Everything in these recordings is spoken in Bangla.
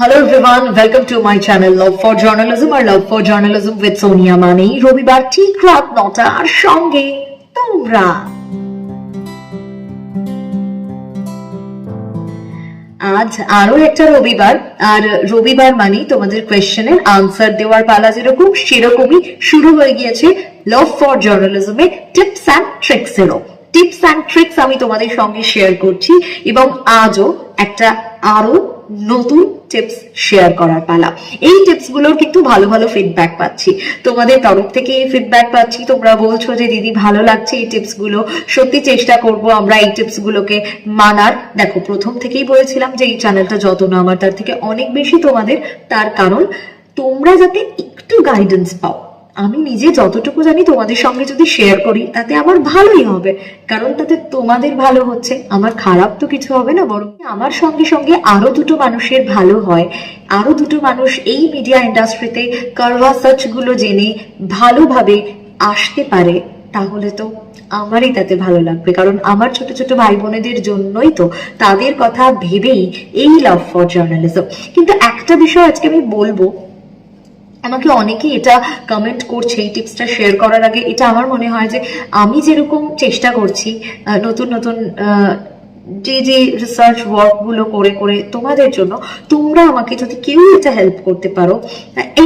Hello everyone, welcome to my channel Love for Journalism. Or Love for Journalism with Sonia Mani. রবিবার ঠিক রাত নটার সঙ্গে তোমরা আজ আরও একটা রবিবার আর রবিবার মানে তোমাদের কোয়েশ্চেনের আনসার দেওয়ার পালা যেরকম সেরকমই শুরু হয়ে গিয়েছে লাভ ফর জার্নালিজমে টিপস অ্যান্ড ট্রিক্স এরও। টিপস অ্যান্ড ট্রিক্স আমি তোমাদের সঙ্গে শেয়ার করছি এবং আজও একটা আরও নতুন টিপস শেয়ার করার পালা। এই টিপসগুলোর কিন্তু ভালো ভালো ফিডব্যাক পাচ্ছি। তোমাদের তরফ থেকে ফিডব্যাক পাচ্ছি। তোমরা বলছো যে, দিদি, ভালো লাগছে এই টিপসগুলো। সত্যি চেষ্টা করব আমরা এই টিপস গুলোকে মানার। দেখো, প্রথম থেকেই বলেছিলাম যে, এই চ্যানেলটা যত না আমার, তার থেকে অনেক বেশি তোমাদের, তার কারণ তোমরা যাতে একটু গাইডেন্স পাও। আমি নিজে যতটুকু জানি তোমাদের সঙ্গে যদি শেয়ার করি, তাতে আমার ভালোই হবে। কারণ তাতে তোমাদের ভালো হচ্ছে, আমার খারাপ তো কিছু হবে না, বরং আমার সঙ্গে সঙ্গে আরও দুটো মানুষের ভালো হয়। আরও দুটো মানুষ এই মিডিয়া ইন্ডাস্ট্রিতে কারওয়া সার্চগুলো জেনে ভালোভাবে আসতে পারে, তাহলে তো আমারই তাতে ভালো লাগবে। কারণ আমার ছোট ছোট ভাই বোনেদের জন্যই তো তাদের কথা ভেবেই এই লাভ ফর জার্নালিজম কিন্তু একটা বিষয় আজকে আমি বলব আমাকে অনেকে এটা কমেন্ট করছে, এই টিপসটা শেয়ার করার আগে। এটা আমার মনে হয় যে আমি যেরকম চেষ্টা করছি নতুন নতুন যে যে রিসার্চ ওয়ার্কগুলো করে করে তোমাদের জন্য, তোমরা আমাকে যদি কেউ এটা হেল্প করতে পারো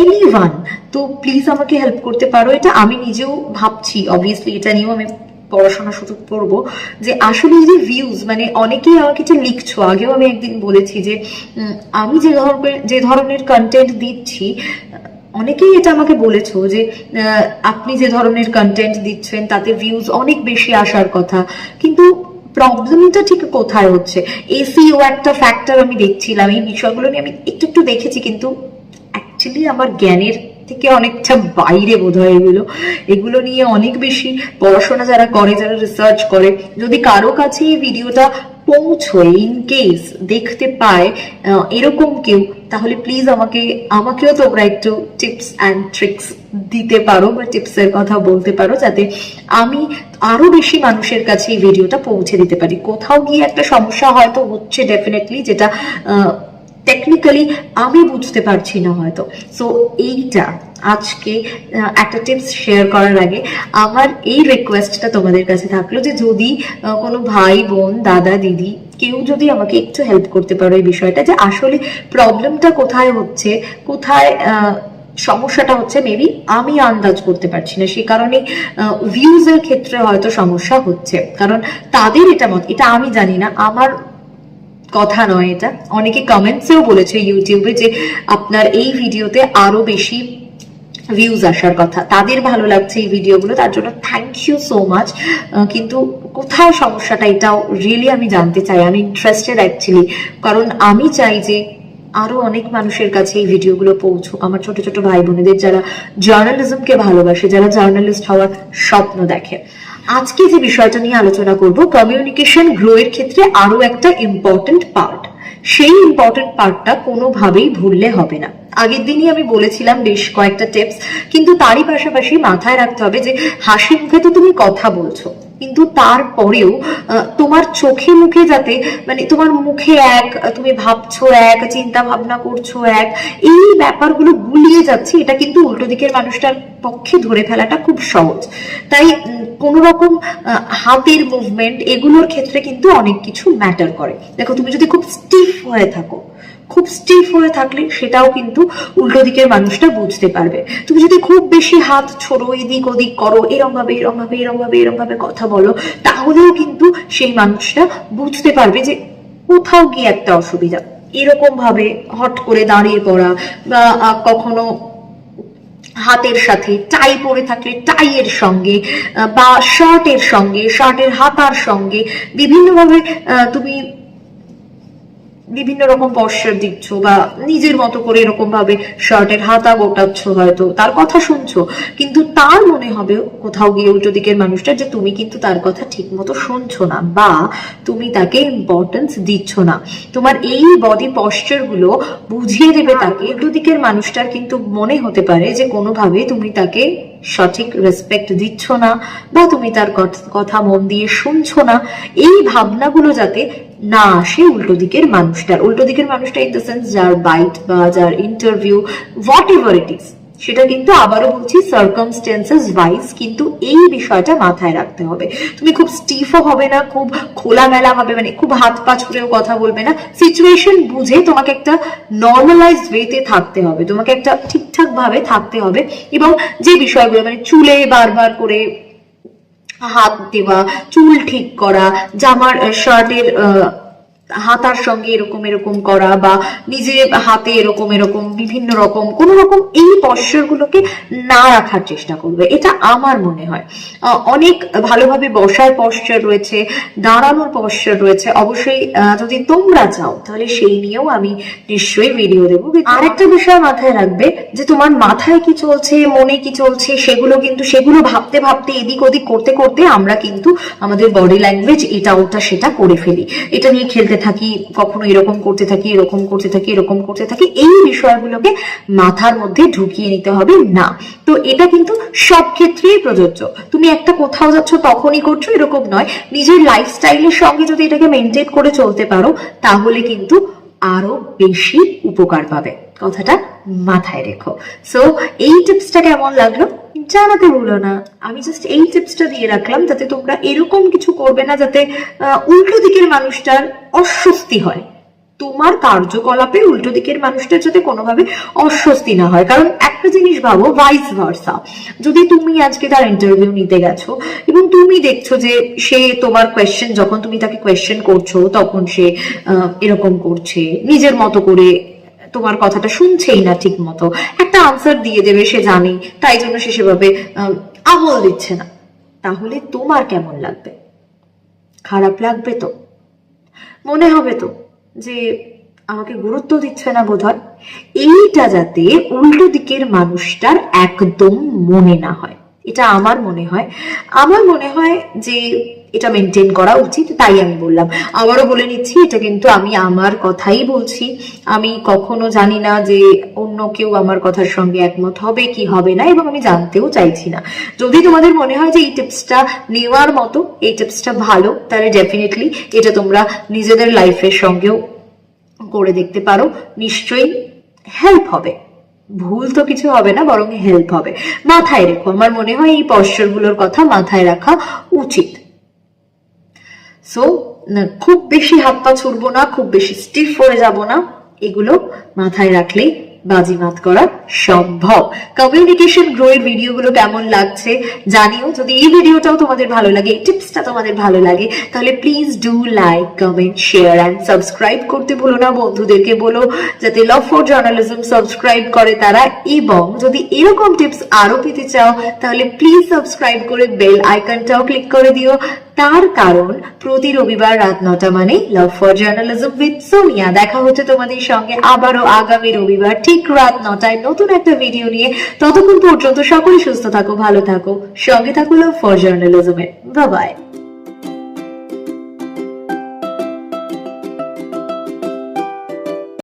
এনি ওয়ান তো প্লিজ আমাকে হেল্প করতে পারো। এটা আমি নিজেও ভাবছি অবভিয়াসলি এটা নিয়েও আমি পড়াশোনা শুধু করব, যে আসলে যে ভিউজ মানে অনেকেই আমাকে এটা লিখছো। আগেও আমি একদিন বলেছি যে আমি যে ধরনের যে ধরনের কন্টেন্ট দিচ্ছি অনেকেই এটা আমাকে বলেছ যে আপনি যে ধরনের কন্টেন্ট দিচ্ছেন, তাতে ভিউজ অনেক বেশি আসার কথা। কিন্তু প্রবলেমটা ঠিক কোথায় হচ্ছে? এসিও একটা ফ্যাক্টর আমি দেখছিলাম, এই বিষয়গুলো নিয়ে আমি একটু একটু দেখেছি, কিন্তু অ্যাকচুয়ালি আমার জ্ঞানের থেকে অনেকটা বাইরে বোধ হয় এগুলো। এগুলো নিয়ে অনেক বেশি পড়াশোনা যারা করে, যারা রিসার্চ করে, যদি কারও কাছে এই ভিডিওটা পৌঁছয় ইন কেস দেখতে পায় এরকম কেউ, তাহলে প্লিজ আমাকে, আমাকেও তোমরা একটু টিপস অ্যান্ড ট্রিক্স দিতে পারো বা টিপসের কথা বলতে পারো যাতে আমি আরও বেশি মানুষের কাছে এই ভিডিওটা পৌঁছে দিতে পারি। কোথাও গিয়ে একটা সমস্যা হয়তো হচ্ছে ডেফিনেটলি যেটা টেকনিক্যালি আমি বুঝতে পারছি না হয়তো। সো এইটা আজকে একটা টিপস শেয়ার করার আগে আমার এই রিকোয়েস্টটা তোমাদের কাছে থাকল যে যদি কোনো ভাই, বোন, দাদা, দিদি কেউ যদি আমাকে একটু হেল্প করতে পারো এই বিষয়টা যে আসলে প্রবলেমটা কোথায় হচ্ছে, কোথায় সমস্যাটা হচ্ছে মেবি আমি আন্দাজ করতে পারছি না। সে কারণে ভিউজের ক্ষেত্রে হয়তো সমস্যা হচ্ছে। কারণ তাদের এটা মত, এটা আমি জানি না, আমার কথা নয় এটা। অনেকে কমেন্টসেও বলেছে ইউটিউবে যে আপনার এই ভিডিওতে আরও বেশি ভিউজ আসার কথা। তাদের ভালো লাগছে এই ভিডিওগুলো, তার জন্য থ্যাংক ইউ সো মাচ কিন্তু কোথায় সমস্যাটা এটাও রিয়েলি আমি জানতে চাই। আমি ইন্টারেস্টেড অ্যাকচুয়ালি কারণ আমি চাই যে আরও অনেক মানুষের কাছে এই ভিডিওগুলো পৌঁছুক। আমার ছোট ছোট ভাই বোনেদের যারা জার্নালিজমকে ভালোবাসে, যারা জার্নালিস্ট হওয়ার স্বপ্ন দেখে। আজকে যে বিষয়টা নিয়ে আলোচনা করব কমিউনিকেশন গ্রো এর ক্ষেত্রে আরও একটা ইম্পর্টেন্ট পার্ট সেই ইম্পর্টেন্ট পার্টটা কোনোভাবেই ভুললে হবে না। আগের দিনই আমি বলেছিলাম বেশ কয়েকটা টিপস কিন্তু তারই পাশাপাশি মাথায় রাখতে হবে যে হাসি মুখে তো তুমি কথা বলছো। কিন্তু তারপরেও তোমার চোখে মুখে যাতে মানে তোমার মুখে এক, তুমি ভাবছ এক চিন্তা ভাবনা করছ এক, এই ব্যাপারগুলো গুলিয়ে যাচ্ছে, এটা কিন্তু উল্টো দিকের মানুষটার পক্ষে ধরে ফেলাটা খুব সহজ। তাই কোন রকম হাতের মুভমেন্ট এগুলোর ক্ষেত্রে কিন্তু অনেক কিছু ম্যাটার করে। দেখো, তুমি যদি খুব স্টিফ হয়ে থাকো খুব স্টিফ হয়ে থাকলে সেটাও কিন্তু উল্টো দিকের মানুষটা বুঝতে পারবে। তুমি যদি খুব বেশি হাত ছোড়ো, এদিক ওদিক করো এরম ভাবে এরম ভাবে এরম ভাবে এরম ভাবে কথা বলো, তাহলেও কিন্তু সেই মানুষটা বুঝতে পারবে যে কোথাও গিয়ে একটা অসুবিধা। এরকম ভাবে হট করে দাঁড়িয়ে পড়া বা কখনো হাতের সাথে টাই পরে থাকলে টাইয়ের সঙ্গে বা শার্টের সঙ্গে শার্টের হাতার সঙ্গে, বিভিন্নভাবে তুমি বিভিন্ন রকম পশ্চার দিচ্ছ বা নিজের মতো করে এরকম ভাবে শার্টের হাতা গোটাচ্ছ হয়তো, তার কথা শুনছো। কিন্তু তার মনে হবে কোথাও গিয়ে উল্টো দিকের মানুষটা যে তুমি কিন্তু তার কথা ঠিক মতো শুনছো না বা তুমি তাকে ইম্পর্টেন্স দিচ্ছ না। তোমার এই বডি পশ্চারগুলো বুঝিয়ে দেবে তাকে। উল্টো দিকের মানুষটার কিন্তু মনে হতে পারে যে কোনোভাবে তুমি তাকে সঠিক রেসপেক্ট দিচ্ছ না বা তুমি তার কথ- মন দিয়ে শুনছো না, এই ভাবনাগুলো যাতে না আসে উল্টো দিকের মানুষটার। উল্টো দিকের মানুষটা ইন দ্য সেন্স যার বাইট বা যার interview whatever it is সেটা কিন্তু আবারও বলছি সার্কামস্টেন্সেস ওয়াইজ কিন্তু এই বিষয়টা মাথায় রাখতে হবে। তুমি খুব স্টিফও হবে না, খুব খোলামেলা হবে মানে খুব হাত পা ছুড়েও কথা বলবে না। সিচুয়েশন বুঝে তোমাকে একটা নর্মালাইজ ওয়েতে থাকতে হবে, তোমাকে একটা ঠিকঠাক ভাবে থাকতে হবে এবং যে বিষয়গুলো মানে চুলে বারবার করে হাত দেওয়া, চুল ঠিক করা, জামার শার্টের হাতার সঙ্গে এরকম এরকম করা বা নিজে হাতে এরকম এরকম বিভিন্ন রকম, কোন রকম এই পশ্চার গুলোকে না রাখার চেষ্টা করবে। এটা আমার মনে হয়। অনেক ভালোভাবে বসার পশ্চার রয়েছে, দাঁড়ানোর পশ্চার রয়েছে। অবশ্যই যদি তোমরা চাও, তাহলে সেই নিয়েও আমি নিশ্চয়ই ভিডিও দেবো। আরেকটা বিষয় মাথায় রাখবে, যে তোমার মাথায় কি চলছে, মনে কি চলছে, সেগুলো কিন্তু, সেগুলো ভাবতে ভাবতে, এদিক ওদিক করতে করতে আমরা কিন্তু আমাদের বডি ল্যাঙ্গুয়েজ এটা ওটা সেটা করে ফেলি। এটা নিয়ে খেলতে থাকি, কখনো এরকম করতে থাকি, এরকম করতে থাকি, এরকম করতে থাকি, এই বিষয়গুলোকে মাথার মধ্যে ঢুকিয়ে নিতে হবে না। তো এটা কিন্তু সব ক্ষেত্রেই প্রযোজ্য। তুমি একটা কোথাও যাচ্ছ, তখনই করছ, এরকম নয়। নিজের লাইফস্টাইলের সঙ্গে যদি এটাকে মেনটেন করে চলতে পারো, তাহলে কিন্তু আরও বেশি উপকার পাবে। কথাটা মাথায় রেখো। সো এই টিপসটা কেমন লাগল? জানাতে ভুলো না। আমি জাস্ট এই টিপসটা দিয়ে রাখলাম যাতে তোমরা এরকম কিছু করবে না যাতে উল্টো দিকের মানুষটার অস্বস্তি হয়। তোমার কার্যকলাপে উল্টো দিকের মানুষটার যাতে কোনোভাবে অস্বস্তি না হয়। কারণ একটা জিনিস ভাবো ভাইস ভার্সা যদি তুমি আজকে তার ইন্টারভিউ নিতে গেছো এবং তুমি দেখছ যে সে তোমার কোয়েশ্চেন যখন তুমি তাকে কোয়েশ্চেন করছ, তখন সে এরকম করছে, নিজের মতো করে তোমার কথাটা শুনছেই না ঠিক মতো একটা আনসার দিয়ে দেবে সে জানে তাই জন্য সে সেভাবে আহ, আহল দিচ্ছে না। তাহলে তোমার কেমন লাগবে? খারাপ লাগবে তো? মনে হবে তো যে আমাকে গুরুত্ব দিচ্ছে না বোধ হয় এইটা যাতে উল্টো দিকের মানুষটার একদম মনে না হয়। এটা আমার মনে হয়। আমার মনে হয় যে এটা মেনটেন করা উচিত, তাই আমি বললাম। আবারও বলে নিচ্ছি, এটা কিন্তু আমি আমার কথাই বলছি। আমি কখনো জানি না যে অন্য কেউ আমার কথার সঙ্গে একমত হবে কি হবে না, এবং আমি জানতেও চাইছি না। যদি তোমাদের মনে হয় যে এই টিপসটা নেওয়ার মতো, এই টিপসটা ভালো, তাহলে ডেফিনেটলি এটা তোমরা নিজেদের লাইফের সঙ্গেও করে দেখতে পারো। নিশ্চয়ই হেল্প হবে। ভুল তো কিছু হবে না, বরং হেল্প হবে। মাথায় রেখো, আমার মনে হয় এই পশ্চারগুলোর কথা মাথায় রাখা উচিত। সো খুব বেশি হাত পা ছুড়বো না, খুব বেশি স্টিফ হয়ে যাব না। এগুলো মাথায় রাখলেই বাজিমাত করা সম্ভব। কমিউনিকেশন গ্রো এর ভিডিওগুলো কেমন লাগছে জানিও। যদি এই ভিডিওটাও তোমাদের ভালো লাগে টিপসটা তোমাদের ভালো লাগে, তাহলে please do like comment share and subscribe করতে ভুলো না। বন্ধুদেরকে বলো যাতে লাভ ফর জার্নালিজম সাবস্ক্রাইব করে তারা। এবং যদি এরকম টিপস আরও পেতে চাও, তাহলে প্লিজ সাবস্ক্রাইব করে বেল আইকনটাও ক্লিক করে দিও। তার কারণ, প্রতি রবিবার রাত নটা মানে love for journalism with Sonia দেখা হচ্ছে তোমাদের সঙ্গে আবারও আগামী রবিবার ঠিক রাত নটায়। নতুন একটা ভিডিও নিয়ে ততক্ষণ পর্যন্ত সকলে সুস্থ থাকো, ভালো থাকো। সঙ্গে থাকো ফর জার্নালিজমের বাবাই